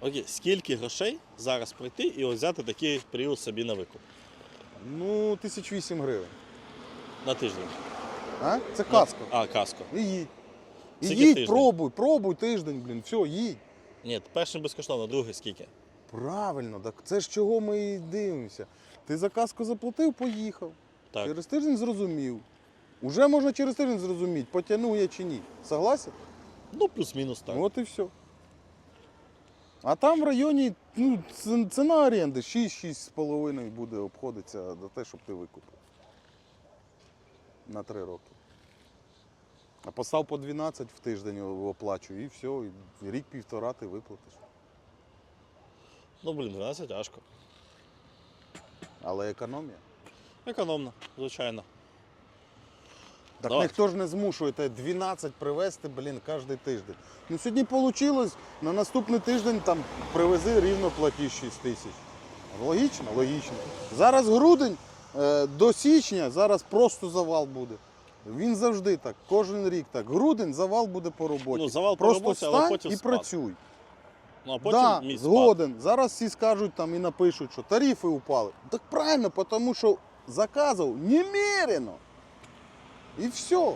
Окей, скільки грошей зараз прийти і ось взяти такий період собі на викуп Ну, тисяч вісім гривень. на тиждень? А? Це каска. А, каско. І їдь. І Скільки їдь, тиждень? пробуй, пробуй тиждень, блін, все, їдь. Ні, перший безкоштовно, другий скільки? Правильно, так це ж чого ми і дивимося. Ти за каску заплатив, поїхав. Так. Через тиждень зрозумів. Уже можна через тиждень зрозуміти, потягнув я чи ні. Согласен? Ну, плюс-мінус так. От і все. А там в районі ну, ціна оренди 6-6,5 буде обходитися до те, щоб ти викупив. На 3 роки. А постав по 12 в тиждень оплачую і все, і рік-півтора ти виплатиш. Ну, блін, 12 тяжко. Але економія. Економно, звичайно. Так Давай. ніхто ж не змушує тебе 12 привезти, блін, кожен тиждень. Ну сьогодні вийшло, на наступний тиждень там привези рівно платіж 6 тисяч. Логічно? Логічно. Зараз грудень е, до січня, зараз просто завал буде. Він завжди так, кожен рік так. Грудень завал буде по роботі. Ну, завал по просто роботі, але потім і спад. працюй. Ну, а потім да, мій спад. згоден. Зараз всі скажуть там і напишуть, що тарифи упали. Так правильно, тому що заказів немерено. І все.